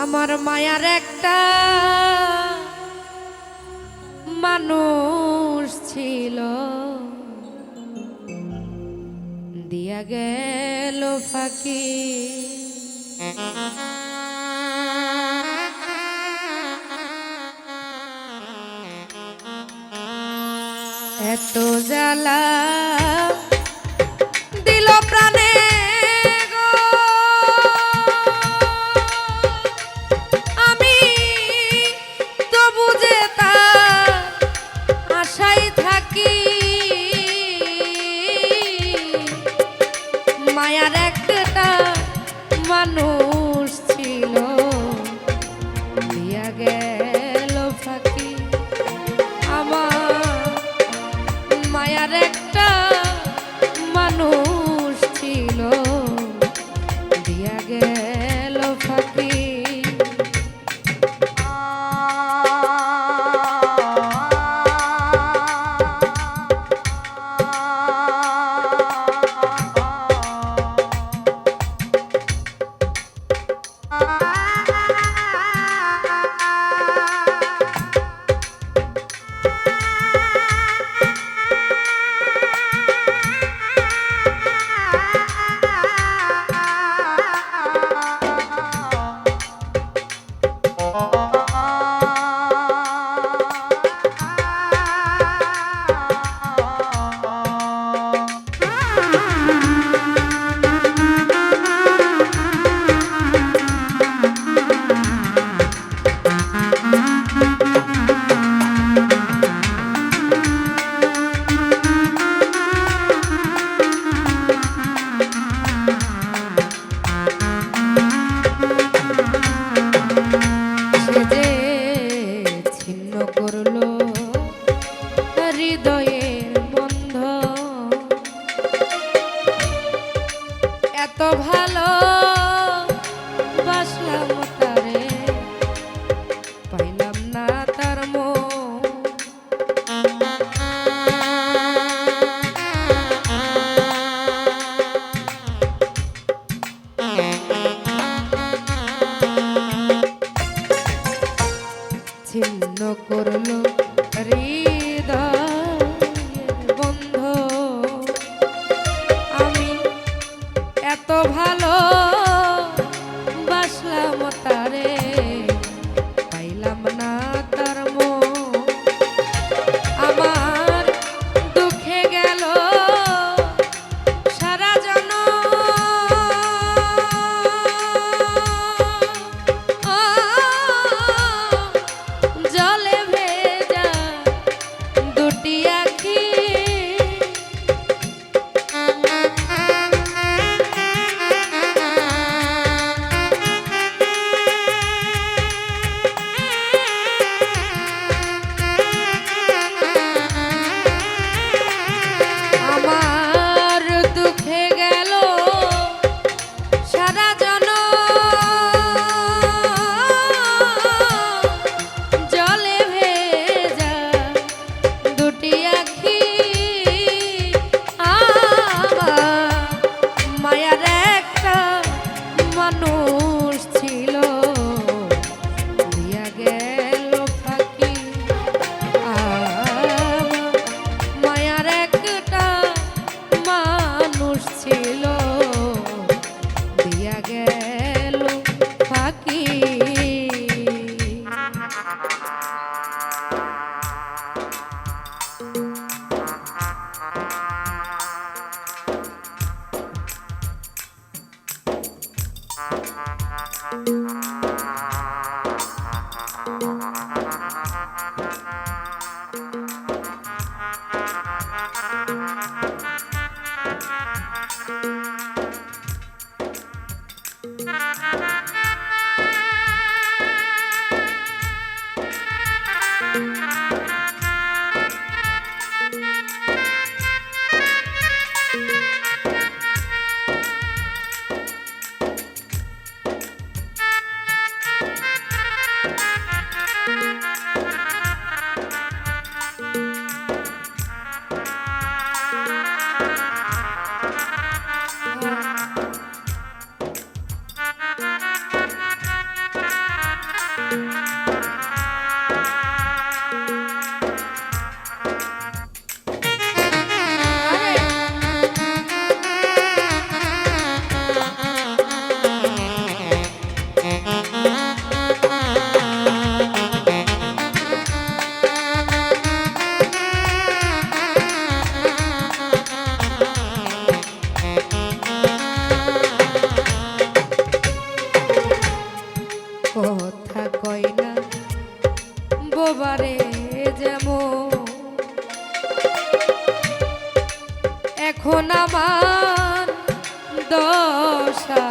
আমার মায়ার একটা মানুষ ছিল। দিয়া গেল ফাঁকি। এত জ্বালা ano. এখন আমার দশা।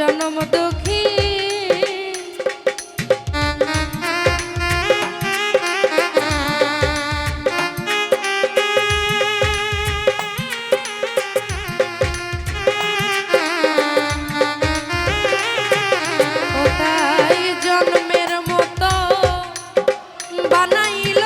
জন্ম দুঃখী। জন্মের মতো বানাইল